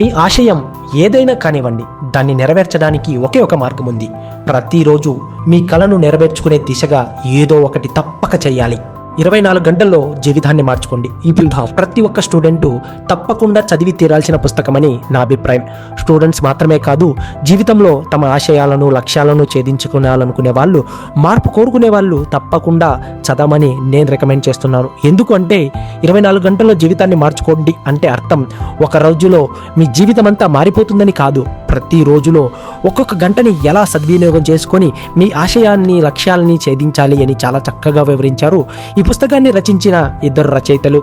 మీ ఆశయం ఏదైనా కానివ్వండి దాన్ని నెరవేర్చడానికి ఒకే ఒక మార్గం ఉంది ప్రతిరోజు మీ కళను నెరవేర్చుకునే దిశగా ఏదో ఒకటి తప్పక చేయాలి ఇరవై నాలుగు గంటల్లో జీవితాన్ని మార్చుకోండి. ఈ విల్ హావ్ ప్రతి ఒక్క స్టూడెంట్ తప్పకుండా చదివి తీరాల్సిన పుస్తకమని నా అభిప్రాయం. స్టూడెంట్స్ మాత్రమే కాదు జీవితంలో తమ ఆశయాలను లక్ష్యాలను ఛేదించుకోవాలనుకునే వాళ్ళు మార్పు కోరుకునే వాళ్ళు తప్పకుండా చదవమని నేను రికమెండ్ చేస్తున్నాను. ఎందుకంటే ఇరవై నాలుగు గంటల్లో జీవితాన్ని మార్చుకోండి అంటే అర్థం. ఒక రోజులో మీ జీవితం అంతా మారిపోతుందని కాదు ప్రతి రోజులో ఒక్కొక్క గంటని ఎలా సద్వినియోగం చేసుకొని మీ ఆశయాన్ని లక్ష్యాలని ఛేదించాలి అని చాలా చక్కగా వివరించారు. ఈ పుస్తకాన్ని రచించిన ఇద్దరు రచయితలు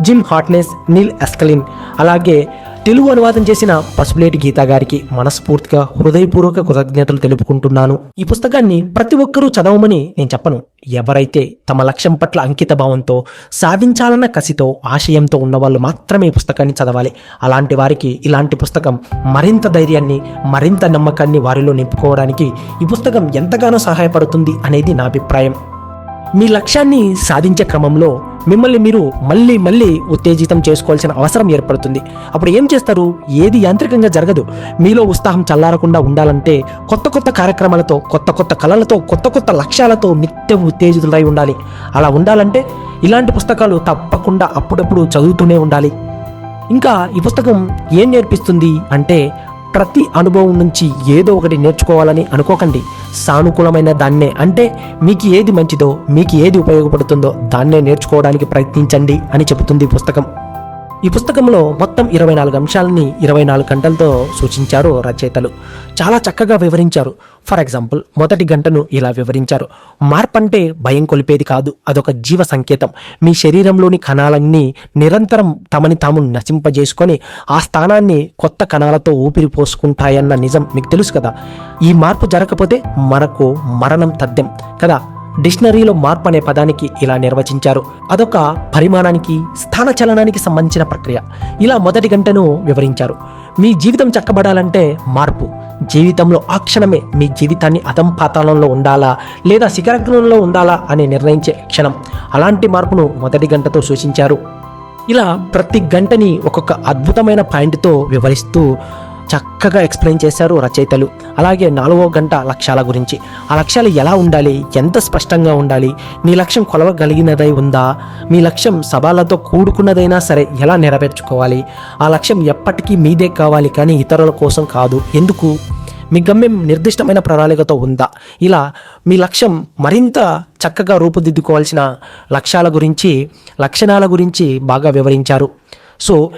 జిమ్ హాట్నెస్ నీల్ ఎస్కలిన్ అలాగే తెలుగు అనువాదం చేసిన పసుపులేటి గీత గారికి మనస్ఫూర్తిగా హృదయపూర్వక కృతజ్ఞతలు తెలుపుకుంటున్నాను. ఈ పుస్తకాన్ని ప్రతి ఒక్కరూ చదవమని నేను చెప్పను. ఎవరైతే తమ లక్ష్యం పట్ల అంకిత భావంతో సాధించాలన్న కసితో ఆశయంతో ఉన్నవాళ్ళు మాత్రమే ఈ పుస్తకాన్ని చదవాలి. అలాంటి వారికి ఇలాంటి పుస్తకం మరింత ధైర్యాన్ని మరింత నమ్మకాన్ని వారిలో నింపుకోవడానికి ఈ పుస్తకం ఎంతగానో సహాయపడుతుంది అనేది నా అభిప్రాయం. మీ లక్ష్యాన్ని సాధించే క్రమంలో మిమ్మల్ని మీరు మళ్ళీ మళ్ళీ ఉత్తేజితం చేసుకోవాల్సిన అవసరం ఏర్పడుతుంది. అప్పుడు ఏం చేస్తారు? ఏది యాంత్రికంగా జరగదు. మీలో ఉత్సాహం చల్లారకుండా ఉండాలంటే కొత్త కొత్త కార్యక్రమాలతో కొత్త కొత్త కళలతో కొత్త కొత్త లక్ష్యాలతో నిత్యం ఉత్తేజితులై ఉండాలి. అలా ఉండాలంటే ఇలాంటి పుస్తకాలు తప్పకుండా అప్పుడప్పుడు చదువుతూనే ఉండాలి. ఇంకా ఈ పుస్తకం ఏం నేర్పిస్తుంది అంటే ప్రతి అనుభవం నుంచి ఏదో ఒకటి నేర్చుకోవాలని అనుకోకండి. సానుకూలమైన దాన్నే అంటే మీకు ఏది మంచిదో మీకు ఏది ఉపయోగపడుతుందో దాన్నే నేర్చుకోవడానికి ప్రయత్నించండి అని చెబుతుంది పుస్తకం. ఈ పుస్తకంలో మొత్తం ఇరవై నాలుగు అంశాలని ఇరవై నాలుగు గంటలతో సూచించారు రచయితలు. చాలా చక్కగా వివరించారు. ఫర్ ఎగ్జాంపుల్ మొదటి గంటను ఇలా వివరించారు. మార్పు అంటే భయం కొలిపేది కాదు అదొక జీవ సంకేతం. మీ శరీరంలోని కణాలన్నీ నిరంతరం తమని తాము నశింపజేసుకొని ఆ స్థానాన్ని కొత్త కణాలతో ఊపిరి పోసుకుంటాయన్న నిజం మీకు తెలుసు కదా? ఈ మార్పు జరగకపోతే మనకు మరణం తథ్యం కదా? డిక్షనరీలో మార్పు అనే పదానికి ఇలా నిర్వచించారు. అదొక పరిమాణానికి స్థాన చలనానికి సంబంధించిన ప్రక్రియ. ఇలా మొదటి గంటను వివరించారు. మీ జీవితం చక్కబడాలంటే మార్పు. జీవితంలో ఆ క్షణమే మీ జీవితాన్ని అధం పాతాళంలో ఉండాలా లేదా శిఖరగ్రంలో ఉండాలా అని నిర్ణయించే క్షణం. అలాంటి మార్పును మొదటి గంటతో సూచించారు. ఇలా ప్రతి గంటని ఒక్కొక్క అద్భుతమైన పాయింట్తో వివరిస్తూ చక్కగా ఎక్స్ప్లెయిన్ చేశారు రచయితలు. అలాగే నాలుగో గంట లక్ష్యాల గురించి. ఆ లక్ష్యాలు ఎలా ఉండాలి? ఎంత స్పష్టంగా ఉండాలి? మీ లక్ష్యం కొలవగలిగినదై ఉందా? మీ లక్ష్యం సవాళ్ళతో కూడుకున్నదైనా సరే ఎలా నెరవేర్చుకోవాలి? ఆ లక్ష్యం ఎప్పటికీ మీదే కావాలి కానీ ఇతరుల కోసం కాదు. ఎందుకు? మీ గమ్యం నిర్దిష్టమైన ప్రణాళికతో ఉందా? ఇలా మీ లక్ష్యం మరింత చక్కగా రూపుదిద్దుకోవాల్సిన లక్ష్యాల గురించి లక్షణాల గురించి బాగా వివరించారు. సో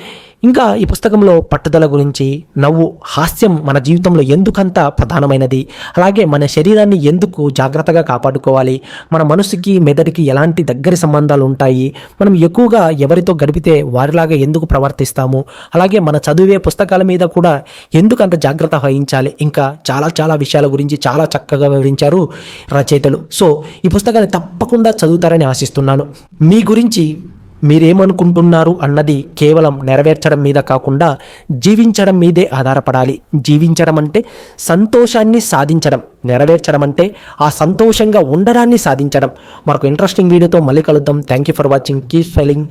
ఇంకా ఈ పుస్తకంలో పట్టుదల గురించి నవ్వు హాస్యం మన జీవితంలో ఎందుకంత ప్రధానమైనది? అలాగే మన శరీరాన్ని ఎందుకు జాగ్రత్తగా కాపాడుకోవాలి? మన మనసుకి మెదడుకి ఎలాంటి దగ్గరి సంబంధాలు ఉంటాయి? మనం ఎక్కువగా ఎవరితో గడిపితే వారిలాగా ఎందుకు ప్రవర్తిస్తాము? అలాగే మన చదివే పుస్తకాల మీద కూడా ఎందుకు అంత జాగ్రత్త వహించాలి? ఇంకా చాలా చాలా విషయాల గురించి చాలా చక్కగా వివరించారు రచయితలు. సో ఈ పుస్తకాన్ని తప్పకుండా చదువుతారని ఆశిస్తున్నాను. మీ గురించి మీరేమనుకుంటున్నారు అన్నది కేవలం నెరవేర్చడం మీద కాకుండా జీవించడం మీదే ఆధారపడాలి. జీవించడం అంటే సంతోషాన్ని సాధించడం. నెరవేర్చడం అంటే ఆ సంతోషంగా ఉండడాన్ని సాధించడం. మరొక ఇంట్రెస్టింగ్ వీడియోతో మళ్ళీ కలుద్దాం. Thank you for watching keep feeling